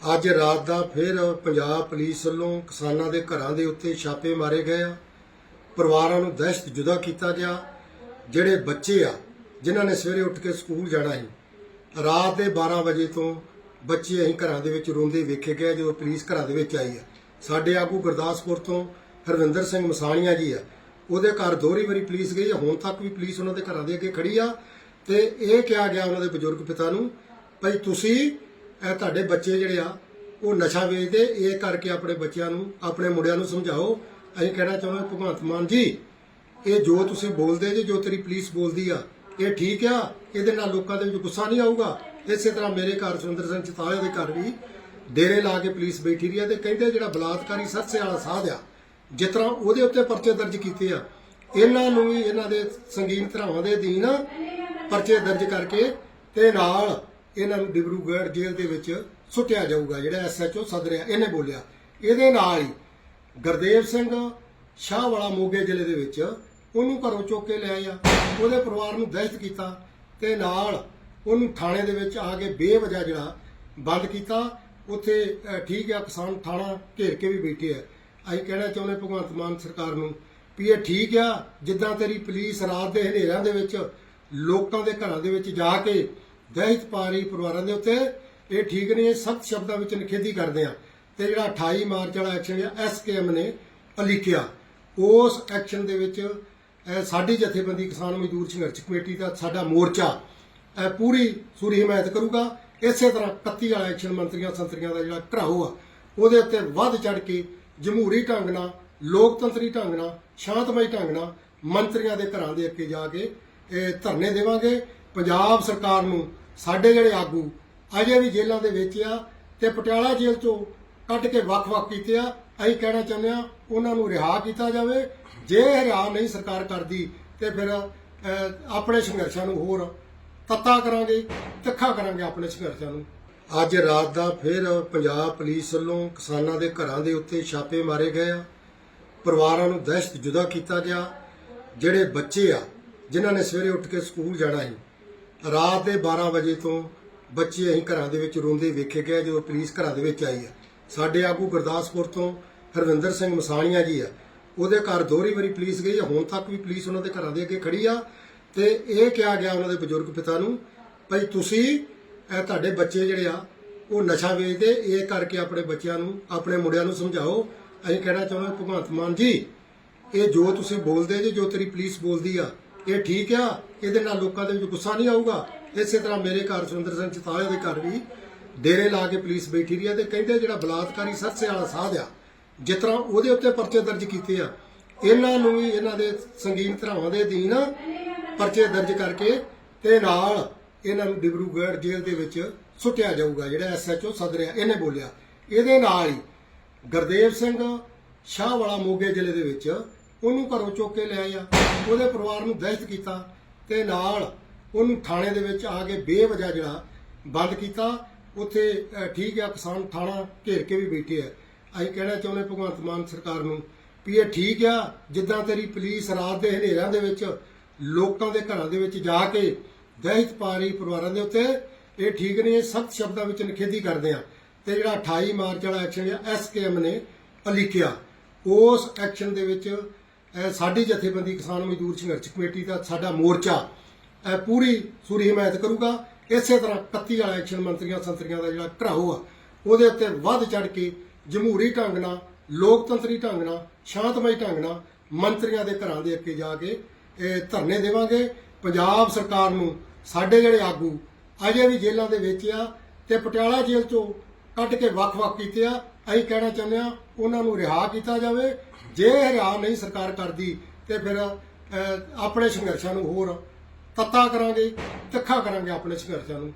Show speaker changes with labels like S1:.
S1: ਅੱਜ ਰਾਤ ਦਾ ਫਿਰ ਪੰਜਾਬ ਪੁਲਿਸ ਵੱਲੋਂ ਕਿਸਾਨਾਂ ਦੇ ਘਰਾਂ ਦੇ ਉੱਤੇ ਛਾਪੇ ਮਾਰੇ ਗਏ ਆ। ਪਰਿਵਾਰਾਂ ਨੂੰ ਦਹਿਸ਼ਤ ਜੁਦਾ ਕੀਤਾ ਗਿਆ। ਜਿਹੜੇ ਬੱਚੇ ਆ, ਜਿਨ੍ਹਾਂ ਨੇ ਸਵੇਰੇ ਉੱਠ ਕੇ ਸਕੂਲ ਜਾਣਾ ਸੀ, ਰਾਤ ਦੇ 12 ਵਜੇ ਤੋਂ ਬੱਚੇ ਅਸੀਂ ਘਰਾਂ ਦੇ ਵਿੱਚ ਰੋਂਦੇ ਵੇਖੇ ਗਏ ਜਦੋਂ ਪੁਲਿਸ ਘਰਾਂ ਦੇ ਵਿੱਚ ਆਈ ਆ। ਸਾਡੇ ਆਗੂ ਗੁਰਦਾਸਪੁਰ ਤੋਂ ਹਰਵਿੰਦਰ ਸਿੰਘ ਮਸਾਣੀਆਂ ਜੀ ਆ। ਉਹਦੇ ਘਰ ਦੋਹਰੀ ਵਾਰੀ ਪੁਲਿਸ ਗਈ ਆ। ਹੁਣ ਤੱਕ ਵੀ ਪੁਲਿਸ ਉਹਨਾਂ ਦੇ ਘਰਾਂ ਦੇ ਅੱਗੇ ਖੜੀ ਆ। ਤੇ ਇਹ ਕਿਹਾ ਗਿਆ ਉਹਨਾਂ ਦੇ ਬਜ਼ੁਰਗ ਪਿਤਾ ਨੂੰ, ਭਾਈ ਤੁਸੀਂ ਇਹ ਤੁਹਾਡੇ ਬੱਚੇ ਜਿਹੜੇ ਆ, ਉਹ ਨਸ਼ਾ ਵੇਚਦੇ, ਇਹ ਕਰਕੇ ਆਪਣੇ ਬੱਚਿਆਂ ਨੂੰ, ਆਪਣੇ ਮੁੰਡਿਆਂ ਨੂੰ ਸਮਝਾਓ। ਅਸੀਂ ਕਹਿਣਾ ਚਾਹੁੰਦੇ, ਭਗਵੰਤ ਮਾਨ ਜੀ, ਇਹ ਜੋ ਤੁਸੀਂ ਬੋਲਦੇ ਜੇ, ਜੋ ਤੇਰੀ ਪੁਲਿਸ ਬੋਲਦੀ ਆ, ਇਹ ਠੀਕ ਆ? ਇਹਦੇ ਨਾਲ ਲੋਕਾਂ ਦੇ ਵਿੱਚ ਗੁੱਸਾ ਨਹੀਂ ਆਊਗਾ? ਇਸੇ ਤਰ੍ਹਾਂ ਮੇਰੇ ਘਰ ਸੁਰਿੰਦਰ ਸਿੰਘ ਚਤਾਲੇ ਦੇ ਘਰ ਵੀ ਡੇਰੇ ਲਾ ਕੇ ਪੁਲਿਸ ਬੈਠੀ ਰਹੀ ਆ ਤੇ ਕਹਿੰਦੇ ਜਿਹੜਾ ਬਲਾਤਕਾਰੀ ਸਰਸੇ ਵਾਲਾ ਸਾਧ ਆ, ਜਿਸ ਤਰ੍ਹਾਂ ਉਹਦੇ ਉੱਤੇ ਪਰਚੇ ਦਰਜ ਕੀਤੇ ਆ, ਇਹਨਾਂ ਨੂੰ ਵੀ ਇਹਨਾਂ ਦੇ ਸੰਗੀਨ ਧਰਾਵਾਂ ਦੇ ਅਧੀਨ ਪਰਚੇ ਦਰਜ ਕਰਕੇ ਤੇ ਨਾਲ ਇਹਨਾਂ ਨੂੰ ਡਿਬਰੂਗੜ੍ਹ ਜੇਲ੍ਹ ਦੇ ਵਿੱਚ ਸੁੱਟਿਆ ਜਾਊਗਾ, ਜਿਹੜਾ ਐਸਐਚਓ ਰਿਹਾ ਇਹਨੇ ਬੋਲਿਆ। ਇਹਦੇ ਨਾਲ ਹੀ ਗੁਰਦੇਵ ਸਿੰਘ ਸ਼ਾਹ ਵਾਲਾ ਮੋਗੇ ਜ਼ਿਲ੍ਹੇ ਦੇ ਵਿੱਚ ਉਹਨੂੰ ਘਰੋਂ ਚੁੱਕ ਕੇ ਲੈ ਆਇਆ। ਉਹਦੇ ਪਰਿਵਾਰ ਨੂੰ ਦਹਿਸ਼ਤ ਕੀਤਾ ਤੇ ਨਾਲ ਉਹਨੂੰ ਥਾਣੇ ਦੇ ਵਿੱਚ ਆ ਕੇ ਬੇਵਜ੍ਹਾ ਜਿਹੜਾ ਬੰਦ ਕੀਤਾ। ਉੱਥੇ ਠੀਕ ਆ, ਕਿਸਾਨ ਥਾਣਾ ਘੇਰ ਕੇ ਵੀ ਬੈਠੇ ਆ। ਅਸੀਂ ਕਹਿਣਾ ਚਾਹੁੰਦੇ ਭਗਵੰਤ ਮਾਨ ਸਰਕਾਰ ਨੂੰ ਵੀ ਇਹ ਠੀਕ ਆ, ਜਿੱਦਾਂ ਤੇਰੀ ਪੁਲਿਸ ਰਾਤ ਦੇ ਹਨੇਰਿਆਂ ਦੇ ਵਿੱਚ ਲੋਕਾਂ ਦੇ ਘਰਾਂ ਦੇ ਵਿੱਚ ਜਾ ਕੇ ਦਹਿਸ਼ਤ ਪਾ ਰਹੀ ਪਰਿਵਾਰਾਂ ਦੇ ਉੱਤੇ ਇਹ ਠੀਕ ਨਹੀਂ ਇਹ ਸਖਤ ਸ਼ਬਦਾਂ ਵਿੱਚ ਨਿਖੇਧੀ ਕਰਦੇ ਆ। ਤੇ ਜਿਹੜਾ 28 ਮਾਰਚ ਵਾਲਾ ਐਕਸ਼ਨ ਹੈ ਐਸਕੇਐਮ ਨੇ ਅਲੀਕਿਆ। ਉਸ ਐਕਸ਼ਨ ਦੇ ਵਿੱਚ ਸਾਡੀ ਜਥੇਬੰਦੀ ਕਿਸਾਨ ਮਜ਼ਦੂਰ ਸੰਘਰਸ਼ ਕਮੇਟੀ ਦਾ ਸਾਡਾ ਮੋਰਚਾ ਅਹ, ਪੂਰੀ ਸੂਰੀ ਹਮਾਇਤ ਕਰੂਗਾ। ਇਸੇ ਤਰ੍ਹਾਂ 31 ਵਾਲਾ ਐਕਸ਼ਨ ਮੰਤਰੀਆਂ ਸੰਤਰੀਆਂ ਦਾ ਜਿਹੜਾ ਘਰਾਓ ਆ ਉਹਦੇ ਉੱਤੇ ਵੱਧ ਚੜ ਕੇ ਜਮਹੂਰੀ ਢੰਗ ਨਾਲ ਲੋਕਤੰਤਰੀ ਢੰਗ ਨਾਲ ਸ਼ਾਂਤਮਈ ਢੰਗ ਨਾਲ ਮੰਤਰੀਆਂ ਦੇ ਘਰਾਂ ਦੇ ਅੱਗੇ ਜਾ ਕੇ ਇਹ ਧਰਨੇ ਦੇਵਾਂਗੇ। ਪੰਜਾਬ ਸਰਕਾਰ ਨੂੰ ਸਾਡੇ ਜਿਹੜੇ ਆਗੂ ਅਜੇ ਵੀ ਜੇਲ੍ਹਾਂ ਦੇ ਵਿੱਚ ਆ ਤੇ ਪਟਿਆਲਾ ਜੇਲ੍ਹ ਚੋਂ ਕੱਢ ਕੇ ਵੱਖ-ਵੱਖ ਕੀਤੇ ਆ, ਅਸੀਂ ਕਹਿਣਾ ਚਾਹੁੰਦੇ ਆ ਉਹਨਾਂ ਨੂੰ ਰਿਹਾ ਕੀਤਾ ਜਾਵੇ। ਜੇ ਰਿਹਾ ਨਹੀਂ ਸਰਕਾਰ ਕਰਦੀ ਤੇ ਫਿਰ ਆਪਣੇ ਸੰਘਰਸ਼ਾਂ ਨੂੰ ਹੋਰ ਤੱਤਾ ਕਰਾਂਗੇ, ਤਿੱਖਾ ਕਰਾਂਗੇ ਆਪਣੇ ਸੰਘਰਸ਼ਾਂ ਨੂੰ। ਅੱਜ ਰਾਤ ਦਾ ਫਿਰ ਪੰਜਾਬ ਪੁਲਿਸ ਵੱਲੋਂ ਕਿਸਾਨਾਂ ਦੇ ਘਰਾਂ ਦੇ ਉੱਤੇ ਛਾਪੇ ਮਾਰੇ ਗਏ ਆ। ਪਰਿਵਾਰਾਂ ਨੂੰ ਦਹਿਸ਼ਤ ਜੁਦਾ ਕੀਤਾ ਗਿਆ। ਜਿਹੜੇ ਬੱਚੇ ਆ, ਜਿਨ੍ਹਾਂ ਨੇ ਸਵੇਰੇ ਉੱਠ ਕੇ ਸਕੂਲ ਜਾਣਾ ਸੀ ਰਾਤ ਦੇ 12 ਵਜੇ ਤੋਂ ਬੱਚੇ ਅਸੀਂ ਘਰਾਂ ਦੇ ਵਿੱਚ ਰੋਂਦੇ ਵੇਖੇ ਗਏ ਜਦੋਂ ਪੁਲਿਸ ਘਰਾਂ ਦੇ ਵਿੱਚ ਆਈ ਆ। ਸਾਡੇ ਆਗੂ ਗੁਰਦਾਸਪੁਰ ਤੋਂ ਹਰਵਿੰਦਰ ਸਿੰਘ ਮਸਾਣੀਆਂ ਜੀ ਆ। ਉਹਦੇ ਘਰ ਦੋਹਰੀ ਵਾਰੀ ਪੁਲਿਸ ਗਈ ਆ, ਹੁਣ ਤੱਕ ਵੀ ਪੁਲਿਸ ਉਹਨਾਂ ਦੇ ਘਰਾਂ ਦੇ ਅੱਗੇ ਖੜੀ ਆ। ਤੇ ਇਹ ਕਿਹਾ ਗਿਆ ਉਹਨਾਂ ਦੇ ਬਜ਼ੁਰਗ ਪਿਤਾ ਨੂੰ, ਭਾਈ ਤੁਸੀਂ, ਇਹ ਤੁਹਾਡੇ ਬੱਚੇ ਜਿਹੜੇ ਆ, ਉਹ ਨਸ਼ਾ ਵੇਚਦੇ, ਇਹ ਕਰਕੇ ਆਪਣੇ ਬੱਚਿਆਂ ਨੂੰ, ਆਪਣੇ ਮੁੰਡਿਆਂ ਨੂੰ ਸਮਝਾਓ। ਅਸੀਂ ਕਹਿਣਾ ਚਾਹੁੰਦੇ ਭਗਵੰਤ ਮਾਨ ਜੀ, ਇਹ ਜੋ ਤੁਸੀਂ ਬੋਲਦੇ ਜੇ, ਜੋ ਤੇਰੀ ਪੁਲਿਸ ਬੋਲਦੀ ਆ ਇਹ ਠੀਕ ਆ, ਇਹਦੇ ਨਾਲ ਲੋਕਾਂ ਦੇ ਵਿੱਚ ਗੁੱਸਾ ਨਹੀਂ ਆਊਗਾ। ਇਸੇ ਤਰ੍ਹਾਂ ਮੇਰੇ ਘਰ ਸੁਰਿੰਦਰ ਸਿੰਘ ਚਤਾਲੇ ਦੇ ਘਰ ਵੀ ਡੇਰੇ ਲਾ ਕੇ ਪੁਲਿਸ ਬੈਠੀ ਰਹੀ ਆ ਤੇ ਕਹਿੰਦੇ ਜਿਹੜਾ ਬਲਾਤਕਾਰੀ ਸਰਸੇ ਵਾਲਾ ਸਾਧ ਆ, ਜਿਸ ਤਰ੍ਹਾਂ ਉਹਦੇ ਉੱਤੇ ਪਰਚੇ ਦਰਜ ਕੀਤੇ ਆ, ਇਹਨਾਂ ਨੂੰ ਵੀ ਇਹਨਾਂ ਦੇ ਸੰਗੀਨ ਧਰਾਵਾਂ ਦੇ ਅਧੀਨ ਪਰਚੇ ਦਰਜ ਕਰਕੇ ਤੇ ਨਾਲ ਇਹਨਾਂ ਨੂੰ ਡਿਬਰੂਗੜ੍ਹ ਜੇਲ੍ਹ ਦੇ ਵਿੱਚ ਸੁੱਟਿਆ ਜਾਊਗਾ, ਜਿਹੜਾ ਐਸਐਚਓ ਸਦਰਿਆ ਇਹਨੇ ਬੋਲਿਆ। ਇਹਦੇ ਨਾਲ ਹੀ ਗੁਰਦੇਵ ਸਿੰਘ ਸ਼ਾਹ ਵਾਲਾ ਮੋਗੇ ਜ਼ਿਲ੍ਹੇ ਦੇ ਵਿੱਚ ਉਹਨੂੰ ਘਰੋਂ ਚੁੱਕ ਕੇ ਲੈ ਆਇਆ। ਉਹਦੇ ਪਰਿਵਾਰ ਨੂੰ ਦਹਿਸ਼ਤ ਕੀਤਾ ਤੇ ਨਾਲ ਉਹਨੂੰ ਥਾਣੇ ਦੇ ਵਿੱਚ ਆ ਕੇ ਬੇਵਜ੍ਹਾ ਜਿਹੜਾ ਬੰਦ ਕੀਤਾ। ਉੱਥੇ ਠੀਕ ਆ, ਕਿਸਾਨ ਥਾਣਾ ਘੇਰ ਕੇ ਵੀ ਬੈਠੇ ਆ। ਅਸੀਂ ਕਹਿਣਾ ਚਾਹੁੰਦੇ ਭਗਵੰਤ ਮਾਨ ਸਰਕਾਰ ਨੂੰ ਵੀ ਇਹ ਠੀਕ ਆ, ਜਿੱਦਾਂ ਤੇਰੀ ਪੁਲਿਸ ਰਾਤ ਦੇ ਹਨੇਰਿਆਂ ਦੇ ਵਿੱਚ ਲੋਕਾਂ ਦੇ ਘਰਾਂ ਦੇ ਵਿੱਚ ਜਾ ਕੇ ਦਹਿਸ਼ਤ ਪਾ ਰਹੀ ਪਰਿਵਾਰਾਂ ਦੇ ਉੱਤੇ, ਇਹ ਠੀਕ ਨਹੀਂ, ਇਹ ਸਖਤ ਸ਼ਬਦਾਂ ਵਿੱਚ ਨਿਖੇਧੀ ਕਰਦੇ ਆ। ਤੇ ਜਿਹੜਾ 28 ਮਾਰਚ ਵਾਲਾ ਐਕਸ਼ਨ ਹੈ ਐਸਕੇਐਮ ਨੇ ਲਿਖਿਆ, ਉਸ ਐਕਸ਼ਨ ਦੇ ਵਿੱਚ ਸਾਡੀ ਜਥੇਬੰਦੀ ਕਿਸਾਨ ਮਜ਼ਦੂਰ ਸੰਘਰਸ਼ ਕਮੇਟੀ ਦਾ ਸਾਡਾ ਮੋਰਚਾ ਅਹ, ਪੂਰੀ ਸੂਰੀ ਹਮਾਇਤ ਕਰੂਗਾ। ਇਸੇ ਤਰ੍ਹਾਂ 31 ਵਾਲਾ ਐਕਸ਼ਨ ਮੰਤਰੀਆਂ ਸੰਤਰੀਆਂ ਦਾ ਜਿਹੜਾ ਘਰਾਓ ਆ ਉਹਦੇ ਉੱਤੇ ਵੱਧ ਚੜ ਕੇ ਜਮਹੂਰੀ ਢੰਗ ਨਾਲ ਲੋਕਤੰਤਰੀ ਢੰਗ ਨਾਲ ਸ਼ਾਂਤਮਈ ਢੰਗ ਨਾਲ ਮੰਤਰੀਆਂ ਦੇ ਘਰਾਂ ਦੇ ਅੱਗੇ ਜਾ ਕੇ ਇਹ ਧਰਨੇ ਦੇਵਾਂਗੇ। ਪੰਜਾਬ ਸਰਕਾਰ ਨੂੰ ਸਾਡੇ ਜਿਹੜੇ ਆਗੂ ਅਜੇ ਵੀ ਜੇਲ੍ਹਾਂ ਦੇ ਵਿੱਚ ਆ ਤੇ ਪਟਿਆਲਾ ਜੇਲ੍ਹ ਚੋਂ ਕੱਢ ਕੇ ਵੱਖ-ਵੱਖ ਕੀਤੇ ਆ। ਅਸੀਂ ਕਹਿਣਾ ਚਾਹੁੰਦੇ ਆ ਉਹਨਾਂ ਨੂੰ ਰਿਹਾ ਕੀਤਾ ਜਾਵੇ। ਜੇ ਰਿਹਾ ਨਹੀਂ ਸਰਕਾਰ ਕਰਦੀ, ਤੇ ਫਿਰ ਆਪਣੇ ਸੰਘਰਸ਼ਾਂ ਨੂੰ ਹੋਰ ਤੱਤਾ ਕਰਾਂਗੇ, ਤਿੱਖਾ ਕਰਾਂਗੇ ਆਪਣੇ ਸੰਘਰਸ਼ਾਂ ਨੂੰ।